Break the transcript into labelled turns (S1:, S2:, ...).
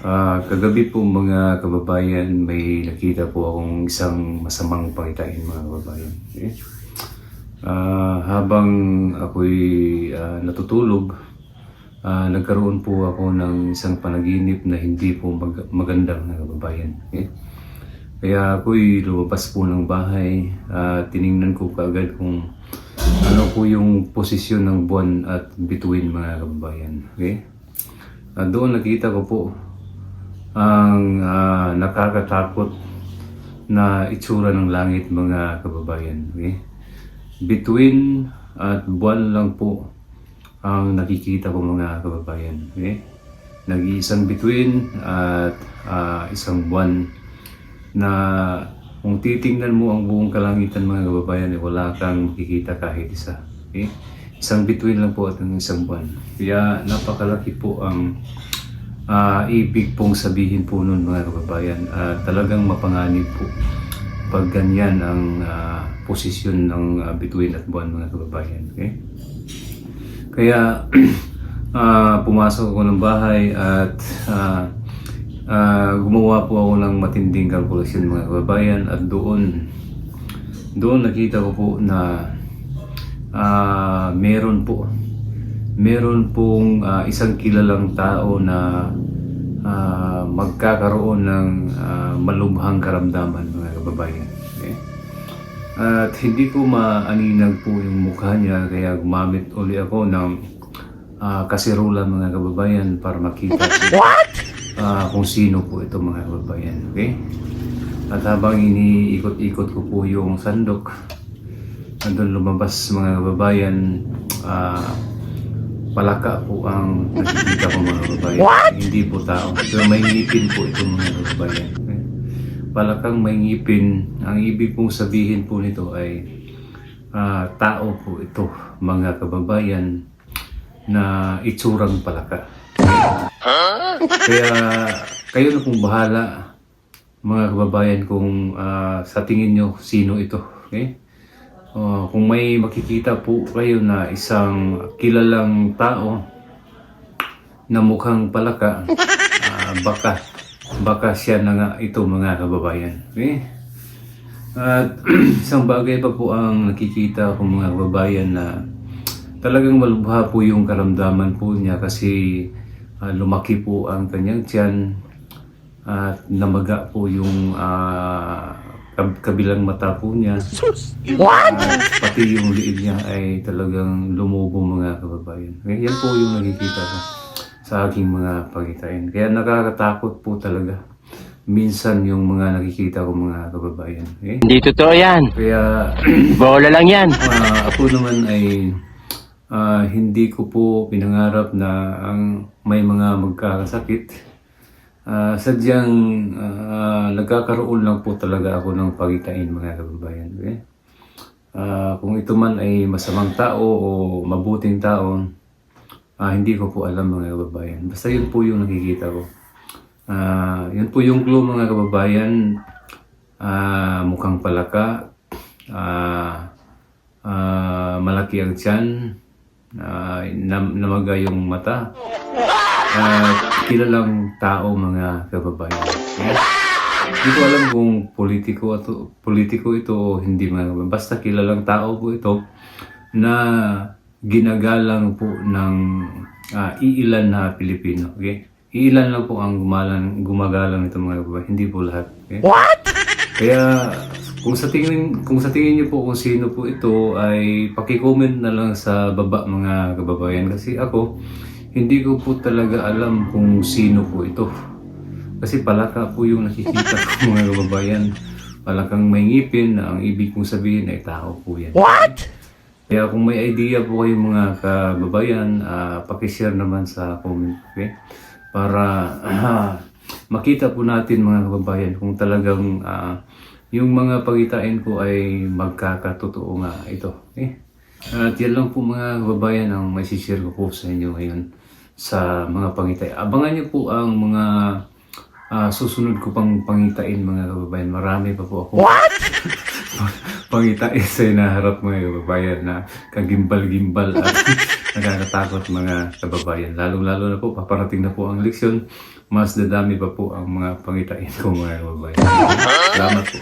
S1: Ah, kagabi po mga kababayan, may nakita po akong isang masamang pangitain mga kababayan. Okay? Ah, habang ako'y ah, natutulog, ah, nagkaroon po ako ng isang panaginip na hindi po mag- maganda mga kababayan. Okay? Kaya ako'y lumabas po ng bahay, ah, tiningnan ko kaagad kung ano po yung posisyon ng buwan at bituin mga kababayan. Okay? Ah, doon nakita ko po ang ah, nakakatakot na itsura ng langit mga kababayan. Okay? Between at buwan lang po ang nakikita ko mga kababayan. Okay? Nag-iisang between at ah, isang buwan na kung titingnan mo ang buong kalangitan mga kababayan, eh, wala kang makikita kahit isa. Okay? Isang between lang po at ang isang buwan. Kaya napakalaki po ang Ah, ibig pong sabihin po nun mga kababayan, ah, talagang mapanganib po pag ganyan ang ah, posisyon ng ah, bituin at buwan mga kababayan. Okay? Kaya ah, pumasok ako ng bahay at ah, ah, gumawa po ako ng matinding kalkulasyon mga kababayan at doon doon nakita ko po na ah, meron po meron pong ah, isang kilalang tao na ah, magkakaroon ng ah, malubhang karamdaman mga kababayan. Okay? At hindi ko maaninag po yung mukha niya kaya gumamit uli ako ng ah, kasirola mga kababayan para makita po, ah, kung sino po ito mga kababayan. Okay? At habang iniikot-ikot ko po yung sandok, andun lumabas mga kababayan, ah, palaka po ang nakikita ko mga kababayan. Hindi po tao. Pero may ngipin po ito mga kababayan. Okay? Palakang may ngipin. Ang ibig pong sabihin po nito ay ah, tao po ito mga kababayan na itsurang palaka. Kaya kayo na pong bahala mga kababayan kung ah, sa tingin nyo sino ito. Okay? Oh, kung may makikita po kayo na isang kilalang tao na mukhang palaka, ah, baka baka siya na nga ito mga kababayan. Okay? At isang bagay pa po ang nakikita ko mga kababayan na talagang malubha po yung karamdaman po niya kasi ah, lumaki po ang kanyang tiyan at namaga po yung kab- kabilang mata po niya. What? pati yung liig niya ay talagang lumubo mga kababayan. Yan po yung nakikita ko sa aking mga pagitain. Kaya nakakatakot po talaga. Minsan yung mga nakikita ko mga kababayan. Okay?
S2: Hindi totoo yan.
S1: Kaya
S2: Bola lang yan.
S1: Ah, ako naman ay ah, hindi ko po pinangarap na ang may mga magkakasakit. Ah, sadyang ah, nagkakaroon lang po talaga ako ng pagitain mga kababayan. Okay? Ah, kung ito man ay masamang tao o mabuting tao, ah, hindi ko po alam mga kababayan. Basta yun po yung nakikita ko. Ah, yun po yung clue mga kababayan. Ah, mukhang palaka. Ah, ah, malaki ang tiyan. Ah, nam- namaga yung mata. At kilalang tao mga kababayan. Okay? Hindi ko alam kung politiko, ato, politiko ito o hindi mga kababayan. Basta kilalang tao po ito na ginagalang po ng ah, iilan na Pilipino. Okay? Iilan lang po ang gumalang, gumagalang ito mga kababayan. Hindi po lahat. Okay? Kaya kung sa tingin kung sa tingin niyo po kung sino po ito ay paki-comment na lang sa baba mga kababayan kasi ako hindi ko po talaga alam kung sino po ito. Kasi palaka po yung nakikita ko mga kababayan. Palakang may ngipin na ang ibig kong sabihin ay tao po yan. What? Kaya kung may idea po kayo mga kababayan, ah, pakishare naman sa comment. Okay? Para ah, makita po natin mga kababayan kung talagang ah, yung mga pagitain ko ay magkakatotoo nga ito. Okay? At yan lang po mga kababayan ang may share ko po sa inyo ngayon sa mga pangitay. Abangan niyo po ang mga ah, susunod ko pang pangitain mga kababayan. Marami pa po ako. What? pangitain sa inaharap mga kababayan na kagimbal-gimbal at nakakatakot mga kababayan. Lalong-lalo na po, paparating na po ang leksyon. Mas dadami pa po ang mga pangitain ko mga kababayan. Salamat po.